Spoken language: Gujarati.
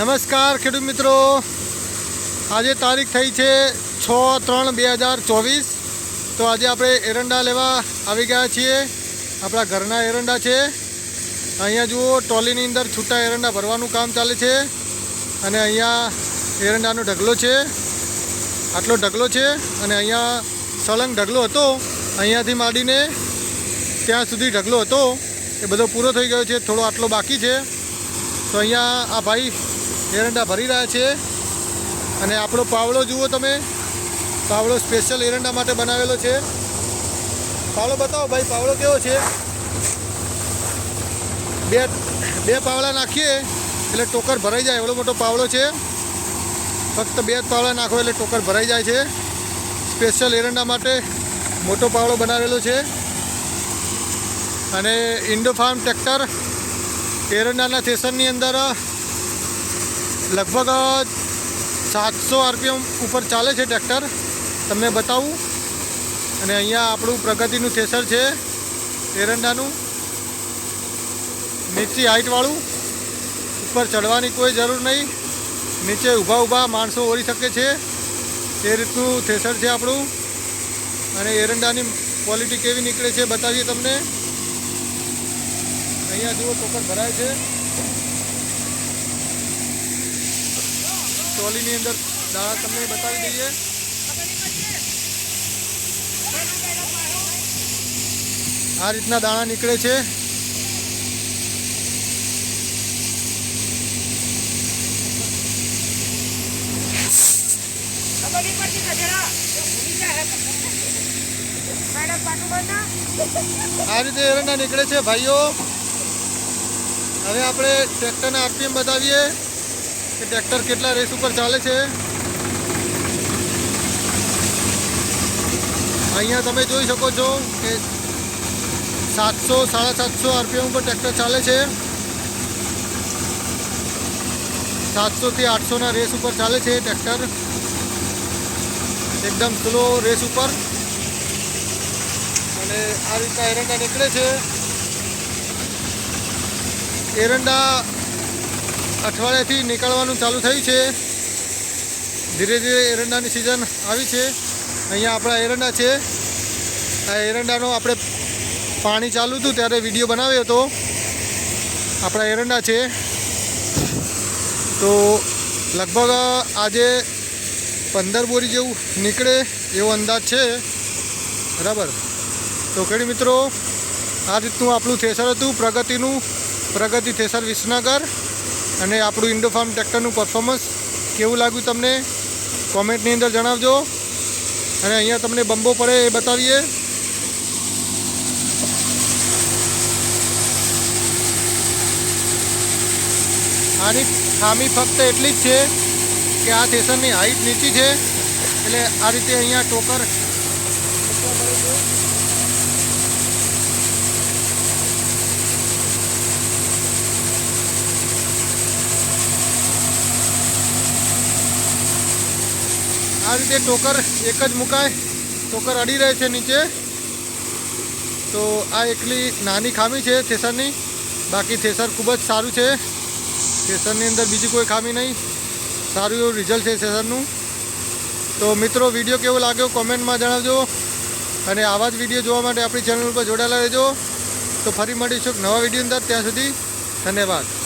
નમસ્કાર, ખેડૂત મિત્રો. આજે તારીખ થઈ છે છ ત્રણ બે હજાર ચોવીસ. તો આજે આપણે એરંડા લેવા આવી ગયા છીએ. આપણા ઘરના એરંડા છે. અહીંયા જુઓ ટ્રોલીની અંદર છૂટા એરંડા ભરવાનું કામ ચાલે છે. અને અહીંયા એરંડાનો ઢગલો છે. આટલો ઢગલો છે અને અહીંયા સળંગ ઢગલો હતો. અહીંયાથી માંડીને ત્યાં સુધી ઢગલો હતો. એ બધો પૂરો થઈ ગયો છે. થોડો આટલો બાકી છે. તો અહીંયા આ ભાઈ એરંડા ભરી રહ્યા છે. અને આપણો પાવડો જુઓ તમે. પાવડો સ્પેશિયલ એરંડા માટે બનાવેલો છે. પાવડો બતાવો ભાઈ, પાવડો કેવો છે? બે બે પાવડા નાખીએ એટલે ટોકર ભરાઈ જાય. એવડો મોટો પાવડો છે. ફક્ત બે જ પાવડા નાખો એટલે ટોકર ભરાઈ જાય છે. સ્પેશિયલ એરંડા માટે મોટો પાવડો બનાવેલો છે. અને ઇન્ડો ફાર્મ ટ્રેક્ટર એરંડાના થેસરની અંદર લગભગ સાતસો આરપીએમ ઉપર ચાલે છે ટ્રેક્ટર. તમને બતાવું. અને અહીંયા આપણું પ્રગતિનું થેસર છે એરંડાનું. નીચી હાઇટવાળું. ઉપર ચડવાની કોઈ જરૂર નહીં. નીચે ઊભા ઊભા માણસો ઓળી શકે છે. એ રીતનું થેસર છે આપણું. અને એરંડાની ક્વોલિટી કેવી નીકળે છે બતાવીએ તમને. અહીંયા જુઓ ટોકર ભરાય છે. ટ્રોલીની અંદર દાણા તમને બતાવી દઈએ. આ રીતના દાણા નીકળે છે? આ રીતે એરંડા નીકળે છે, ભાઈઓ. હવે આપણે ટ્રેક્ટરના આરપીએમ બતાવીએ. કે ટ્રેક્ટર કેટલા રેસ ઉપર ચાલે છે? અહીંયા તમે જોઈ શકો છો કે સાતસો, સાડા સાતસો આરપીએમ ઉપર ટ્રેક્ટર ચાલે છે. સાતસોથી આઠસોના રેસ ઉપર ચાલે છે ટ્રેક્ટર. એકદમ સ્લો રેસ ઉપર. અને આ રીતના એરંડા નીકળે છે. એરંડા અઠવાડિયાથી નીકળવાનું ચાલુ થયું છે. ધીરે ધીરે એરંડાની સિઝન આવી છે. અહીંયા આપણા એરંડા છે. આ એરંડાનો આપણે પાણી ચાલુ હતું ત્યારે વીડિયો બનાવ્યો હતો. આપણા એરંડા છે. તો લગભગ આજે પંદર બોરી જેવું નીકળે એવો અંદાજ છે. બરાબર? તો કેડી મિત્રો, આ રીતનું આપણું થેસર હતું. પ્રગતિનું, પ્રગતિ થેસર વિસનગર. અને આપણું ઇન્ડોફાર્મ ટ્રેક્ટરનું પરફોર્મન્સ કેવું લાગ્યું તમને? કોમેન્ટની અંદર જણાવજો. અને અહીંયા તમને બંબો પડે એ બતાવીએ. આની ખામી ફક્ત એટલી જ છે કે આ થેસરની હાઈટ નીચી છે. એટલે આ રીતે અહીંયા ટોકર આ રીતે ટોકર એક જ મુકાય. ટોકર અડી રહે છે નીચે. તો આ એકલી નાની ખામી છે થેસરની. બાકી થેસર ખૂબ જ સારું છે. થેસરની અંદર બીજી કોઈ ખામી નહીં. સારું એવું રિઝલ્ટ છે થેસરનું. તો મિત્રો વીડિયો કેવો લાગ્યો કોમેન્ટમાં જણાવજો. અને આવા જ વીડિયો જોવા માટે આપણી ચેનલ ઉપર જોડાયેલા રહેજો. તો ફરી મળીશું નવા વીડિયો અંદર. ત્યાં સુધી ધન્યવાદ.